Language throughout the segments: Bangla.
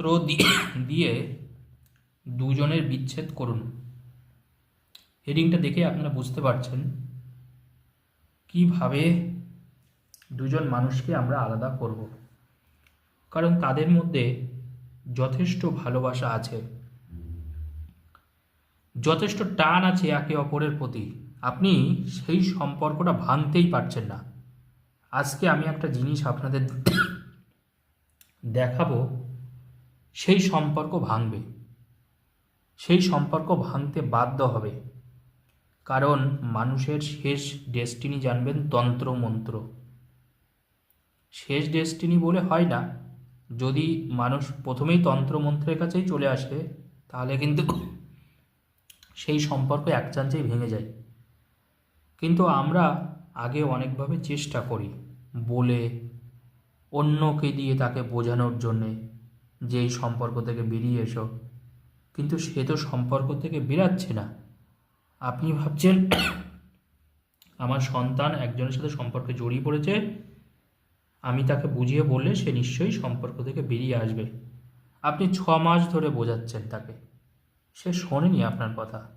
দিয়ে দিয়ে দুজনের বিচ্ছেদ করুন। হেডিংটা দেখে আপনারা বুঝতে পারছেন কীভাবে দুজন মানুষকে আমরা আলাদা করব। কারণ তাদের মধ্যে যথেষ্ট ভালোবাসা আছে। যথেষ্ট টান আছে একে অপরের প্রতি। আপনি সেই সম্পর্কটা ভাঙতেই পারছেন না। আজকে আমি একটা জিনিস আপনাদের দেখাবো। সেই সম্পর্ক ভাঙবে। সেই সম্পর্ক ভাঙতে বাধ্য হবে। কারণ মানুষের শেষ ডেস্টিনি জানবেন তন্ত্র মন্ত্র শেষ ডেস্টিনি বলে হয় না, যদি মানুষ প্রথমেই তন্ত্র মন্ত্রের কাছেই চলে আসে, তাহলে কিন্তু সেই সম্পর্ক এক চান্সেই ভেঙে যায়। কিন্তু আমরা আগে অনেকভাবে চেষ্টা করি বলে অন্যকে দিয়ে তাকে বোঝানোর জন্যে। যে এই সম্পর্ক থেকে বেরিয়ে এসো। কিন্তু সে তো সম্পর্ক থেকে বেরাচ্ছে না। আপনি ভাবছেন, আমার সন্তান একজনের সাথে সম্পর্কে জড়িয়ে পড়েছে? আমি তাকে বুঝিয়ে বললে সে নিশ্চয়ই সম্পর্ক থেকে বেরিয়ে আসবে। আপনি ছ মাস ধরে বোঝাচ্ছেন তাকে। সে শোনেনি আপনার কথা।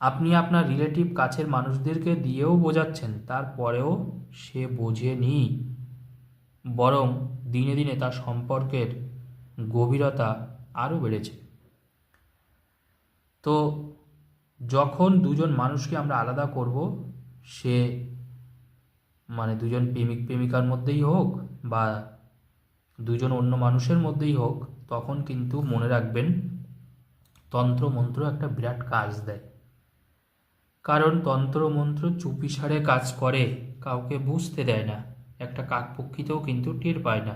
আপনি আপনার রিলেটিভ কাছের মানুষদেরকে দিয়েও বোঝাচ্ছেন, তারপরেও সে বোঝেনি। বরং দিনে দিনে তার সম্পর্কের গভীরতা আরও বেড়েছে। তো যখন দুজন মানুষকে আমরা আলাদা করব, সে মানে দুজন প্রেমিক প্রেমিকার মধ্যেই হোক বা দুজন অন্য মানুষের মধ্যেই হোক, তখন কিন্তু মনে রাখবেন তন্ত্র মন্ত্র একটা বিরাট কাজ দেয়। কারণ তন্ত্র মন্ত্র চুপিসারে কাজ করে, কাউকে বুঝতে দেয় না। একটা কাকপক্ষিতেও কিন্তু টের পায় না।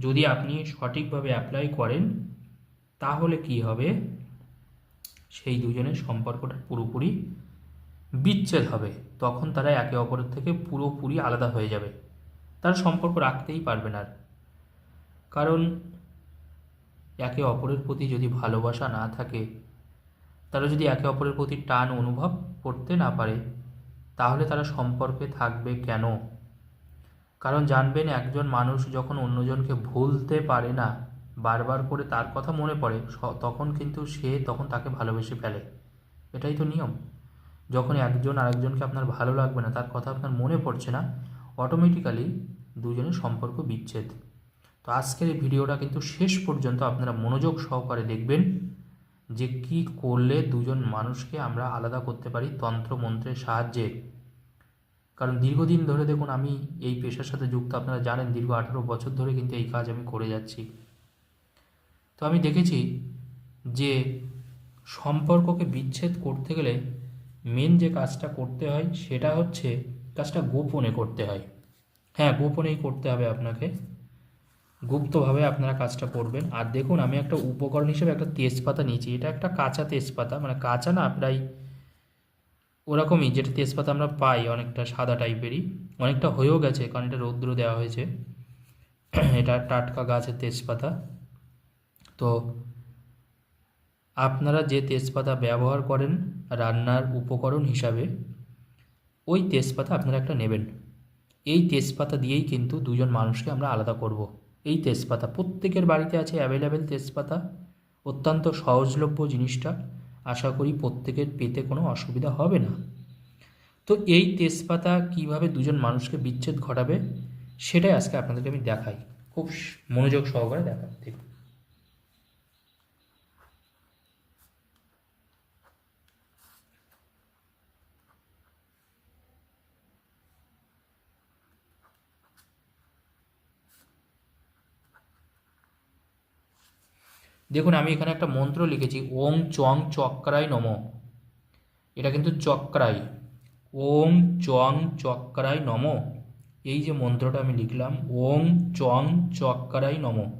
যদি আপনি সঠিকভাবে অ্যাপ্লাই করেন, তাহলে কি হবে? সেই দুজনের সম্পর্কটা পুরোপুরি বিচ্ছেদ হবে। তখন তারা একে অপরের থেকে পুরোপুরি আলাদা হয়ে যাবে। তার সম্পর্ক রাখতেই পারবে না কারণ একে অপরের প্রতি যদি ভালোবাসা না থাকে, তারা যদি একে অপরের প্রতি টান অনুভব করতে না পারে, তাহলে তারা সম্পর্কে থাকবে কেন? কারণ জানবেন একজন মানুষ যখন অন্যজনকে ভুলতে পারে না, বারবার করে তার কথা মনে পড়ে তখন কিন্তু সে তখন তাকে ভালোবেসে ফেলে। এটাই তো নিয়ম। যখন একজন আরেকজনকে আপনার ভালো লাগবে না, তার কথা আপনার মনে পড়ছে না অটোমেটিক্যালি দুজনের সম্পর্ক বিচ্ছেদ। তো আজকের এই ভিডিওটা কিন্তু শেষ পর্যন্ত আপনারা মনোযোগ সহকারে দেখবেন যে কি করলে দুজন মানুষকে আমরা আলাদা করতে পারি তন্ত্র মন্ত্রের সাহায্যে। কারণ দীর্ঘদিন ধরে দেখুন আমি এই পেশার সাথে যুক্ত, আপনারা জানেন দীর্ঘ আঠেরো বছর ধরে কিন্তু এই কাজ আমি করে যাচ্ছি। তো আমি দেখেছি যে সম্পর্ককে বিচ্ছেদ করতে গেলে মেন যে কাজটা করতে হয় সেটা হচ্ছে কাজটা গোপনে করতে হয়। হ্যাঁ গোপনেই করতে হবে আপনাকে। গুপ্তভাবে আপনারা কাজটা করবেন। আর দেখুন, আমি একটা উপকরণ হিসেবে একটা তেজপাতা নিয়েছি। এটা একটা কাঁচা তেজপাতা। মানে কাঁচা না, প্রায় ওরকমই যেটা তেজপাতা আমরা পাই অনেকটা সাদা টাইপেরই, অনেকটা হয়েও গেছে কারণ এটা রৌদ্র দেওয়া হয়েছে। এটা টাটকা গাছের তেজপাতা। তো আপনারা যে তেজপাতা ব্যবহার করেন রান্নার উপকরণ হিসাবে, ওই তেজপাতা আপনারা একটা নেবেন। এই তেজপাতা দিয়েই কিন্তু দুজন মানুষকে আমরা আলাদা করব। এই তেজপাতা প্রত্যেকের বাড়িতে আছে অ্যাভেলেবেল তেজপাতা। অত্যন্ত সহজলভ্য জিনিসটা। আশা করি প্রত্যেকের পেতে কোনো অসুবিধা হবে না। তো এই তেজপাতা কীভাবে দুজন মানুষকে বিচ্ছেদ ঘটাবে, সেটাই আজকে আপনাদেরকে আমি দেখাই। খুব মনোযোগ সহকারে দেখাই দেখুন। দেখুন, আমি এখানে একটা মন্ত্র লিখেছি, ওং চং চক্রাই নম। এটা কিন্তু চক্রাই ওং চং চক্রাই নম। এই যে মন্ত্রটা আমি লিখলাম, ওং চং চক্রাই নম।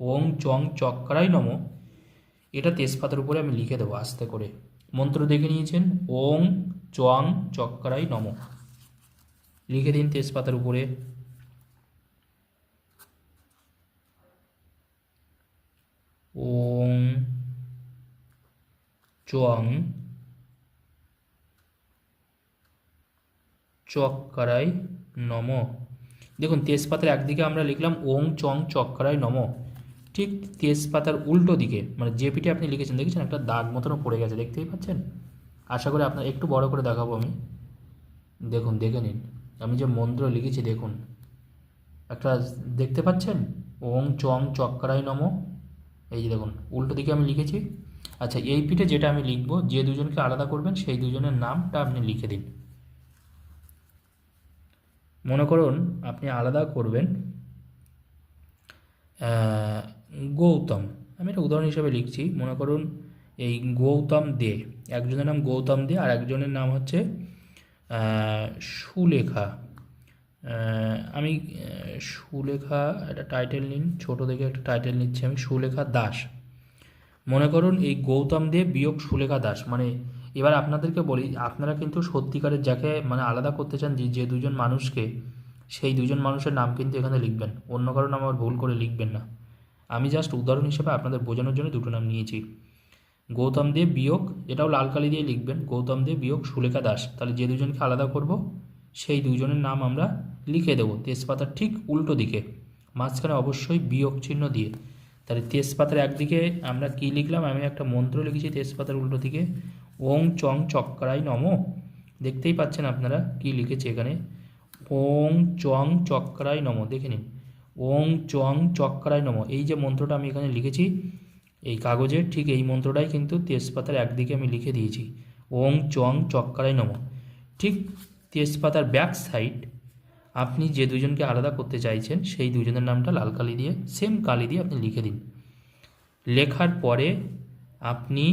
ওং চং চক্রাই নম। এটা তেজপাতার উপরে আমি লিখে দেবো আস্তে করে। মন্ত্র দেখে নিয়েছেন, ওং চং চক্রাই নম। লিখে দিন তেজপাতার উপরে। ওং চং চক্করাই নম দেখুন, তেজপাতার একদিকে আমরা লিখলাম ওং চং চক্রায় নম। ঠিক তেজপাতার উল্টো দিকে মানে যে পিঠে আপনি লিখেছেন, দেখেছেন? একটা দাগ মতনও পড়ে গেছে, দেখতেই পাচ্ছেন? আশা করি আপনার একটু বড় করে দেখাবো আমি। দেখুন, দেখে নিন। আমি যে মন্ত্র লিখেছি, দেখুন। একটা দেখতে পাচ্ছেন? ওং চং চক্রায় নম। এই যে দেখুন, উল্টো দিকে আমি লিখেছি। আচ্ছা এই পিঠে যেটা আমি লিখব, যে দুজনকে আলাদা করবেন, সেই দুজনের নামটা আপনি লিখে দিন। মনে করুন, আপনি আলাদা করবেন গৌতম। আমি একটা উদাহরণ হিসেবে লিখছি। মনে করুন, এই গৌতম দে। একজনের নাম গৌতম দে, আর একজনের নাম হচ্ছে সুলেখা। আমি সুলেখা একটা টাইটেল নিন, ছোট দেখে একটা টাইটেল নিচ্ছি আমি, সুলেখা দাস। মনে করুন এই গৌতম দেব বিয়োগ সুলেখা দাস মানে এবার আপনাদেরকে বলি, আপনারা কিন্তু সত্যিকারের যাকে মানে আলাদা করতে চান, যে যে দুজন মানুষকে, সেই দুজন মানুষের নাম কিন্তু এখানে লিখবেন। অন্য কারণ আমার ভুল করে লিখবেন না। আমি জাস্ট উদাহরণ হিসেবে আপনাদের বোঝানোর জন্য দুটো নাম নিয়েছি। গৌতম দেব বিয়োগ, এটাও লাল কালি দিয়ে লিখবেন, গৌতম দেব বিয়োগ সুলেখা দাস। তাহলে যে দুজনকে আলাদা করব সেই দুজনের নাম আমরা লিখে দেবো তেজপাতার ঠিক উল্টো দিকে। মাঝখানে অবশ্যই বিয়োগ চিহ্ন দিয়ে। তাহলে তেজপাতার একদিকে আমরা কি লিখলাম? আমি একটা মন্ত্র লিখেছি তেজপাতার উল্টো দিকে। ওং চং চক্রাই নম। দেখতেই পাচ্ছেন আপনারা কি লিখেছে এখানে? ওং চং চক্রাই নম, দেখে নিন। ওং চং চক্রাই নম। এই যে মন্ত্রটা আমি এখানে লিখেছি, এই কাগজে ঠিক এই মন্ত্রটাই কিন্তু তেজপাতার একদিকে আমি লিখে দিয়েছি। ওং চং চক্রাই নম। ঠিক তেজপাতার ব্যাক সাইড আপনি যে দুজনকে আলাদা করতে চাইছেন, সেই দুজনের নামটা লাল কালি দিয়ে সেম কালি দিয়ে আপনি লিখে দিন। লেখার পরে আপনি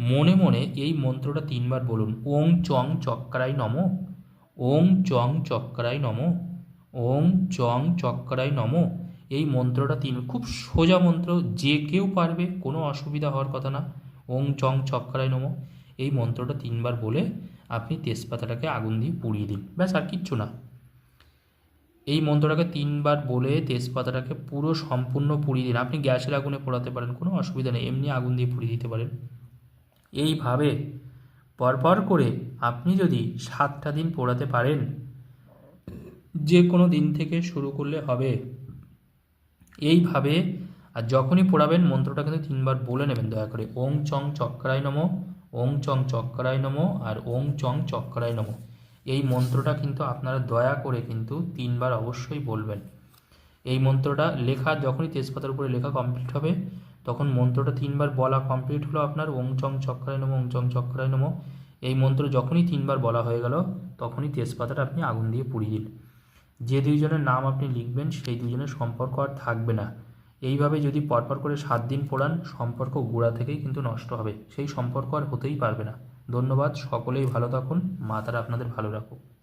মনে মনে এই মন্ত্রটা তিনবার বলুন। ওং চং চক্রাই নম, ওং চং চক্রাই নম, ওং চং চক্রাই নম। এই মন্ত্রটা তিন, খুব সোজা মন্ত্র, যে কেউ পারবে, কোনো অসুবিধা হওয়ার কথা না। ওং চং চক্রাই নম। এই মন্ত্রটা তিনবার বলে আপনি তেজপাতাটাকে আগুন দিয়ে পুড়িয়ে দিন। ব্যাস, আর কিচ্ছু না। এই মন্ত্রটাকে তিনবার বলে তেজপাতাটাকে পুরো সম্পূর্ণ পুড়িয়ে দিন। আপনি গ্যাসের আগুনে পোড়াতে পারেন, কোনো অসুবিধা নেই। এমনি আগুন দিয়ে পুড়িয়ে দিতে পারেন। এইভাবে পরপর করে আপনি যদি সাতটা দিন পোড়াতে পারেন, যে কোনো দিন থেকে শুরু করলে হবে। এইভাবে, আর যখনই পোড়াবেন, মন্ত্রটা কিন্তু তিনবার বলে নেবেন দয়া করে। ওং চং চক্রায় নম। ওং চং চক্রায় নম আর ওং চং চক্রায় নম। এই মন্ত্রটা কিন্তু আপনারা দয়া করে কিন্তু তিনবার অবশ্যই বলবেন। এই মন্ত্রটা লেখা, যখনই তেজপাতার উপরে লেখা কমপ্লিট হবে, তখন মন্ত্রটা তিনবার বলা কমপ্লিট হলো আপনার ওং চং চক্রায় নম, ওং চং চক্রায় নম। এই মন্ত্র যখনই তিনবার বলা হয়ে গেল, তখনই তেজপাতাটা আপনি আগুন দিয়ে পুড়িয়ে দিন। যে দুইজনের নাম আপনি লিখবেন, সেই দুজনের সম্পর্ক আর থাকবে না। এইভাবে যদি পরপর করে সাত দিন পোড়ান, সম্পর্ক গোড়া থেকেই কিন্তু নষ্ট হবে। সেই সম্পর্ক আর হতেই পারবে না। ধন্যবাদ, সকলেই ভালো থাকুন। মা তারা আপনাদের ভালো রাখুক।